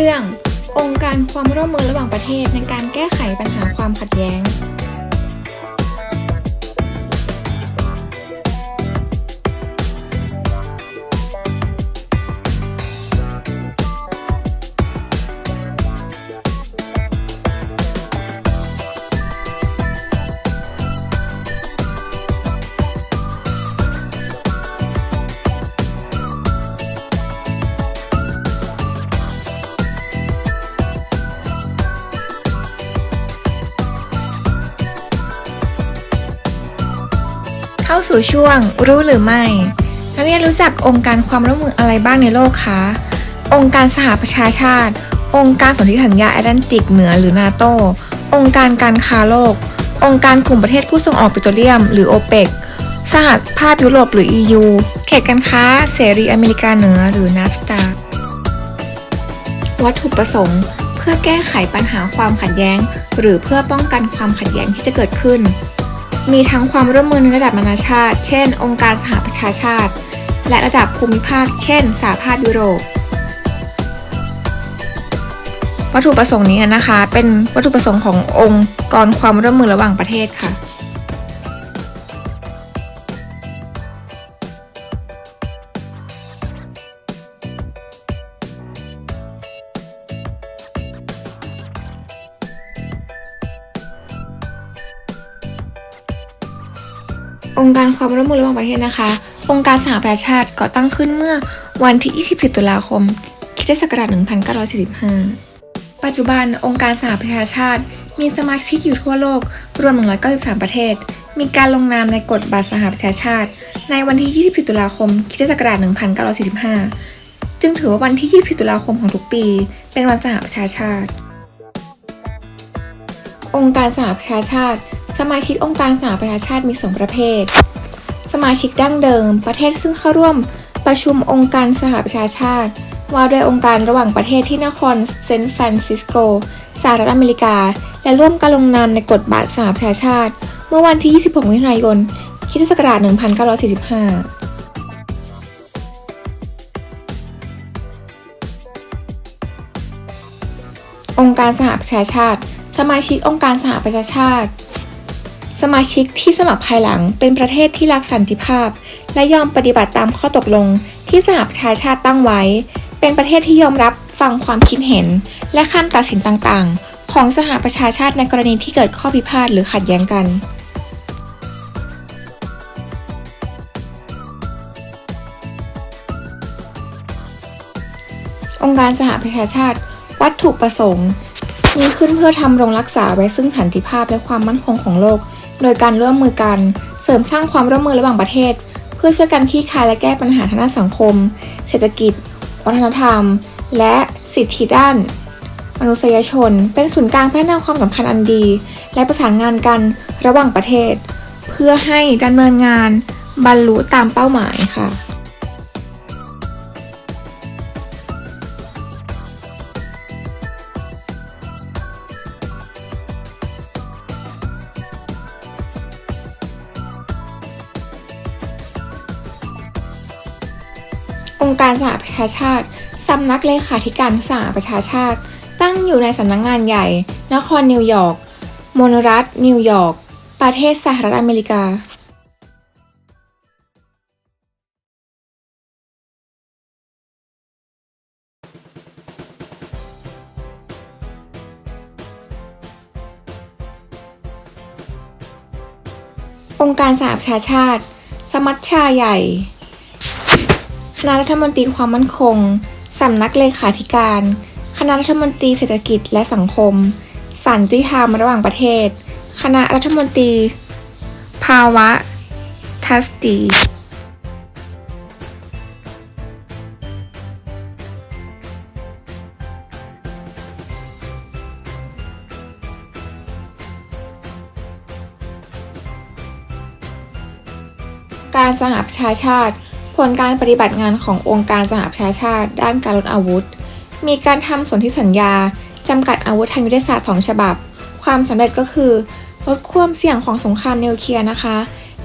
เรื่อง องค์การความร่วมมือระหว่างประเทศในการแก้ไขปัญหาความขัดแย้ง เข้าสู่ช่วงรู้หรือไม่ นักเรียนรู้จักองค์การความร่วมมืออะไรบ้างในโลกคะ องค์การสหประชาชาติ องค์การสนธิสัญญาแอตแลนติกเหนือหรือนาโต องค์การการค้าโลก องค์การกลุ่มประเทศผู้ส่งออกปิโตรเลียม หรือโอเปกสหภาพยุโรปหรือ EU เขตการค้าเสรีอเมริกาเหนือหรือนาฟตาวัตถุประสงค์ เพื่อแก้ไขปัญหาความขัดแย้ง หรือเพื่อป้องกันความขัดแย้งที่จะเกิดขึ้น มีทั้งความร่วมมือในระดับนานาชาติ เช่น องค์การสหประชาชาติ และระดับภูมิภาค เช่นสหภาพยุโรป วัตถุประสงค์นี้นะคะ เป็นวัตถุประสงค์ขององค์กรความร่วมมือระหว่างประเทศค่ะ องค์การความร่วมมือระหว่างประเทศนะคะ องค์การสหประชาชาติก่อตั้งขึ้นเมื่อวันที่ 24 ตุลาคมคริสตศักราช1945 ปัจจุบันองค์การสหประชาชาติ มีสมาชิกอยู่ทั่วโลกรวม 193 ประเทศ มีการลงนามในกฎบัตรสหประชาชาติ ในวันที่ 24 ตุลาคมคริสตศักราช1945 จึงถือว่าวันที่ 24 ตุลาคมของทุกปี เป็นวันสหประชาชาติ องค์การสหประชาชาติ สมาชิกองค์การสหประชาชาติมีสองประเภท สมาชิกดั้งเดิม ประเทศซึ่งเข้าร่วมประชุมองค์การสหประชาชาติ ว่าด้วยองค์การระหว่างประเทศที่นครเซนต์ฟรานซิสโกสหรัฐอเมริกา และร่วมการลงนามในกฎบัตรสหประชาชาติ เมื่อวันที่ 26มิถุนายนคิศักราช1945องค์การสหประชาชาติ สมาชิกองค์การสหประชาชาติ สมาชิกที่สมัครภายหลังเป็นประเทศที่รักสันติภาพ และยอมปฏิบัติตามข้อตกลงที่สหประชาชาติตั้งไว้ เป็นประเทศที่ยอมรับฟังความคิดเห็น และคำตัดสินต่างๆ ของสหประชาชาติในกรณีที่เกิดข้อพิพาทหรือขัดแย้งกันองค์การสหประชาชาติ วัตถุประสงค์ มีขึ้นเพื่อทำรงรักษาไว้ซึ่งสันติภาพและความมั่นคงของโลก โดยการร่วมมือกัน เสริมสร้างความร่วมมือระหว่างประเทศ เพื่อช่วยกันคลี่คลายและแก้ปัญหาทางด้านสังคม เศรษฐกิจ วัฒนธรรม และสิทธิด้าน มนุษยชน เป็นศูนย์กลางพัฒนาความสัมพันธ์อันดี และประสานงานกันระหว่างประเทศ เพื่อให้ดำเนินงานบรรลุตามเป้าหมายค่ะ องค์การสหประชาชาติสำนักเลขาธิการสหประชาชาติ ตั้งอยู่ในสำนักงงานใหญ่ นครนิวยอร์กมโนรัฐนิวยอร์กประเทศสหรัฐอเมริกาองค์การสหประชาชาติ สมัชชาใหญ่ คณะรัฐมนตรีความมั่นคง สำนักเลขาธิการ คณะรัฐมนตรีเศรษฐกิจและสังคมสันติธรรมระหว่างประเทศ คณะรัฐมนตรี ภาวะ ทัสตีการสหประชาชาติ ผลการปฏิบัติงานขององค์การสหประชาชาติ ด้านการลดอาวุธ มีการทำสนธิสัญญาจำกัดอาวุธทางยุทธศาสตร์สองฉบับ ความสำเร็จก็คือลดความเสี่ยงของสงครามนิวเคลียร์นะคะ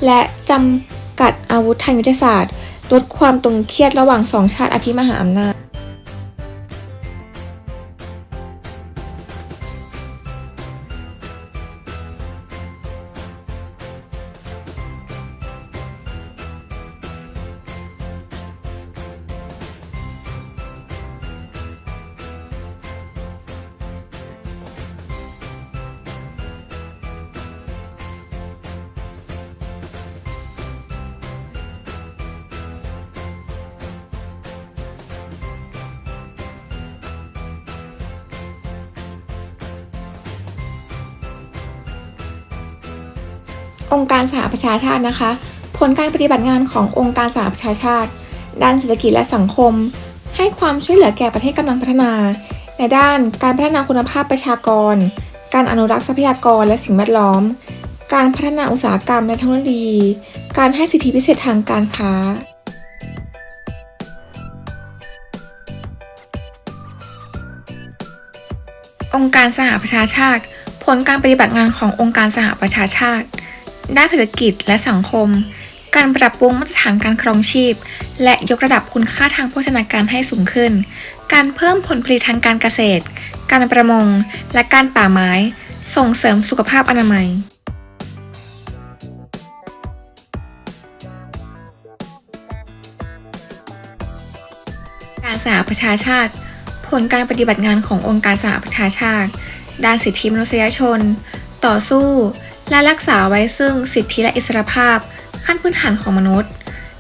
และจำกัดอาวุธทางยุทธศาสตร์ ลดความตึงเครียดระหว่างสองชาติอภิมหาอำนาจ องค์การสหประชาชาตินะคะ ผลการปฏิบัติงานขององค์การสหประชาชาติ ด้านเศรษฐกิจและสังคม ให้ความช่วยเหลือแก่ประเทศกำลังพัฒนา ในด้านการพัฒนาคุณภาพประชากร การอนุรักษ์ทรัพยากรและสิ่งแวดล้อม การพัฒนาอุตสาหกรรมและเทคโนโลยี การให้สิทธิพิเศษทางการค้าองค์การสหประชาชาติ ผลการปฏิบัติงานขององค์การสหประชาชาติ ด้านเศรษฐกิจและสังคม การปรับปรุงมาตรฐานการครองชีพ และยกระดับคุณค่าทางโภชนาการให้สูงขึ้น การเพิ่มผลผลิตทางการเกษตร การประมง และการป่าไม้ ส่งเสริมสุขภาพอนามัยการสหประชาชาติ ผลการปฏิบัติงานขององค์การสหประชาชาติ ด้านสิทธิมนุษยชน ต่อสู้ และรักษาไว้ซึ่งสิทธิและอิสรภาพขั้นพื้นฐานของมนุษย์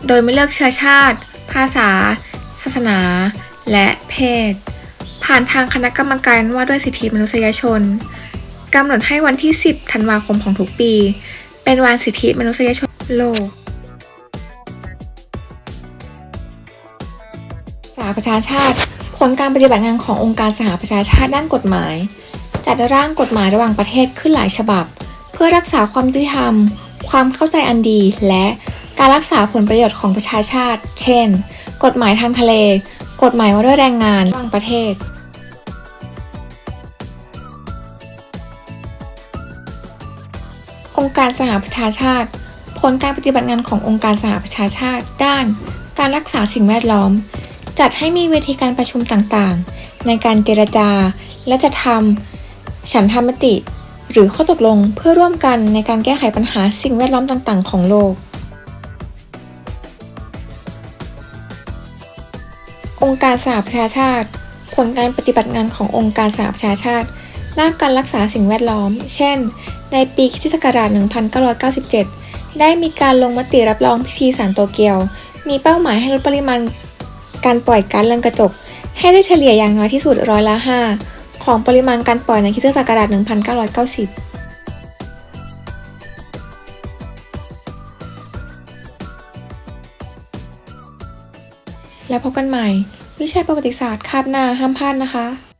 โดยไม่เลือกเชื้อชาติ ภาษา ศาสนา และเพศ ผ่านทางคณะกรรมการว่าด้วยสิทธิมนุษยชนกำหนดให้วันที่ 10 ธันวาคมของทุกปี เป็นวันสิทธิมนุษยชนโลกสหประชาชาติ ผลการปฏิบัติงานขององค์การสหประชาชาติด้านกฎหมาย จัดร่างกฎหมายระหว่างประเทศขึ้นหลายฉบับ เพื่อรักษาความยุติธรรม ความเข้าใจอันดี และการรักษาผลประโยชน์ของประชาชาติ เช่น กฎหมายทางทะเล กฎหมายว่าด้วยแรงงานระหว่างประเทศองค์การสหประชาชาติ ผลการปฏิบัติงานขององค์การสหประชาชาติ ด้าน การรักษาสิ่งแวดล้อม จัดให้มีเวทีการประชุมต่างๆ ในการเจรจา และจะทำฉันทามติ หรือข้อตกลงเพื่อร่วมกันในการแก้ไขปัญหาสิ่งแวดล้อมต่าง ๆ ของโลก องค์การสหประชาชาติ ผลการปฏิบัติงานขององค์การสหประชาชาติด้านการรักษาสิ่งแวดล้อม เช่น ในปีคิสตศักรา1997 ได้มีการลงมติรับรองพิธีสารโตเกียว มีเป้าหมายให้ลดปริมาณการปล่อยก๊าซเรือนกระจก ให้ได้เฉลี่ยอย่างน้อยที่สุดร้อยละ5 ของปริมาณการปล่อยในคริสตศักราช1990แล้วพบกันใหม่ วิชาประวัติศาสตร์คาบหน้าห้ามพลาดนะคะ